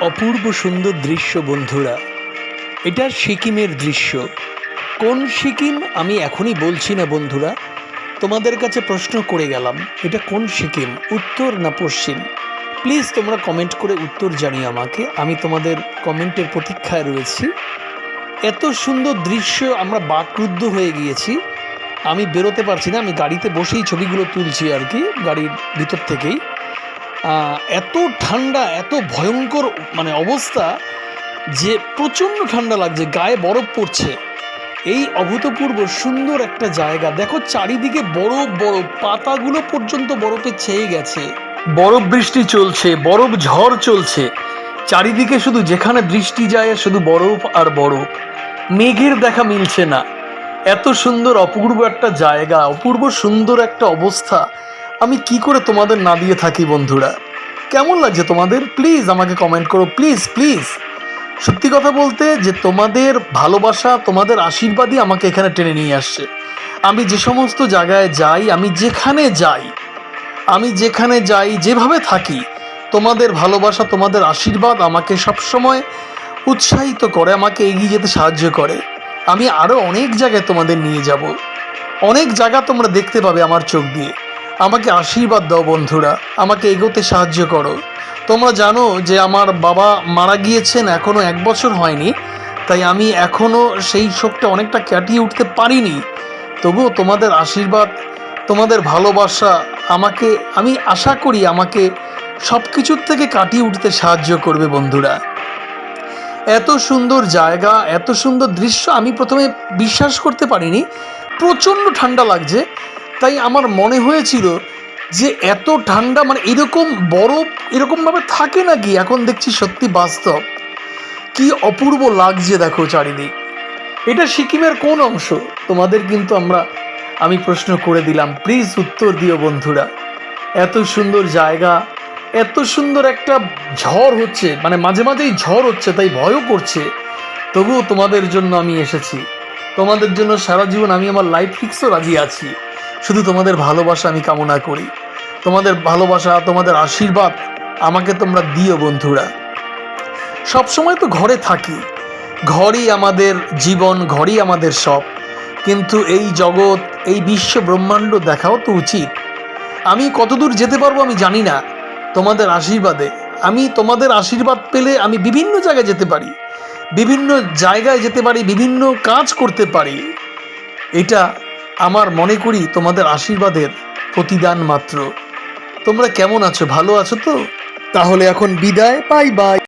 অপূর্ব সুন্দর দৃশ্য, বন্ধুরা। এটা সিকিমের দৃশ্য। কোন সিকিম? আমি এখনই বলছি না, বন্ধুরা। তোমাদের কাছে প্রশ্ন করে গেলাম, এটা কোন সিকিম? উত্তর না পশ্চিম? প্লিজ তোমরা কমেন্ট করে উত্তর জানিয়ে আমাকে। আমি তোমাদের কমেন্টের প্রতীক্ষায় রয়েছি। এত সুন্দর দৃশ্য, আমরা বাকরুদ্ধ হয়ে গিয়েছি। আমি বেরোতে পারছি না, আমি গাড়িতে বসেই ছবিগুলো তুলছি আর কি, গাড়ির ভিতর থেকেই। এত ঠান্ডা, এত ভয়ঙ্কর মানে অবস্থা যে প্রচণ্ড ঠান্ডা লাগছে, গায়ে বরফ পড়ছে। এই অভূতপূর্ব সুন্দর একটা জায়গা। দেখো চারিদিকে বরফ বরফ। পাতাগুলো পর্যন্ত বরফে ছেয়ে গেছে। বরফ বৃষ্টি চলছে, বরফ ঝড় চলছে। চারিদিকে শুধু যেখানে বৃষ্টি যায়, শুধু বরফ আর বরফ। মেঘের দেখা মিলছে না। এত সুন্দর, অপূর্ব একটা জায়গা, অপূর্ব সুন্দর একটা অবস্থা। আমি কি করে তোমাদের না দিয়ে থাকি, বন্ধুরা? কেমন লাগছে তোমাদের? প্লিজ আমাকে কমেন্ট করো। প্লিজ প্লিজ সত্যি কথা বলতে, যে তোমাদের ভালোবাসা, তোমাদের আশীর্বাদই আমাকে এখানে টেনে নিয়ে আসছে। আমি যে সমস্ত জায়গায় যাই, আমি যেখানে যাই, আমি যেখানে যাই, যেভাবে থাকি, তোমাদের ভালোবাসা, তোমাদের আশীর্বাদ আমাকে সবসময় উৎসাহিত করে, আমাকে এগিয়ে যেতে সাহায্য করে। আমি আরও অনেক জায়গায় তোমাদের নিয়ে যাব। অনেক জায়গা তোমরা দেখতে পাবে আমার চোখ দিয়ে। আমাকে আশীর্বাদ দাও বন্ধুরা, আমাকে এগোতে সাহায্য করো। তোমরা জানো যে আমার বাবা মারা গিয়েছেন এখনও এক বছর হয়নি, তাই আমি এখনও সেই শোকটা অনেকটা কাটিয়ে উঠতে পারিনি। তবুও তোমাদের আশীর্বাদ, তোমাদের ভালোবাসা আমাকে, আমি আশা করি আমাকে সব কিছুর থেকে কাটিয়ে উঠতে সাহায্য করবে বন্ধুরা। এত সুন্দর জায়গা, এত সুন্দর দৃশ্য আমি প্রথমে বিশ্বাস করতে পারিনি, প্রচণ্ড ঠান্ডা লাগছে তাই আমার মনে হয়েছিল যে এত ঠান্ডা মানে এরকম বরফ এরকমভাবে থাকে নাকি? এখন দেখছি সত্যি বাস্তব। কি অপূর্ব লাগছে দেখো চারিদিক। এটা সিকিমের কোন অংশ? তোমাদের কিন্তু আমরা, আমি প্রশ্ন করে দিলাম। প্লিজ উত্তর দিও বন্ধুরা। এত সুন্দর জায়গা, এত সুন্দর একটা ঝড় হচ্ছে মানে মাঝে মাঝেই ঝড় হচ্ছে, তাই ভয়ও করছে। তবুও তোমাদের জন্য আমি এসেছি। তোমাদের জন্য সারা জীবন আমি আমার লাইফ ফিক্সও রাজি আছি। শুধু তোমাদের ভালোবাসা আমি কামনা করি। তোমাদের ভালোবাসা, তোমাদের আশীর্বাদ আমাকে তোমরা দিও বন্ধুরা। সব সময় তো ঘরে থাকি। ঘরই আমাদের জীবন, ঘরই আমাদের সব। কিন্তু এই জগৎ, এই বিশ্ব ব্রহ্মাণ্ড দেখাও তো উচিত। আমি কতদূর যেতে পারব আমি জানি না। তোমাদের আশীর্বাদে। আমি তোমাদের আশীর্বাদ পেলে আমি বিভিন্ন জায়গায় যেতে পারি। বিভিন্ন জায়গায় যেতে পারি, বিভিন্ন কাজ করতে পারি। এটা আমার মনে করি তোমাদের আশীর্বাদের প্রতিদান মাত্র। তোমরা কেমন আছো? ভালো আছো তো? তাহলে এখন বিদায় বাই বাই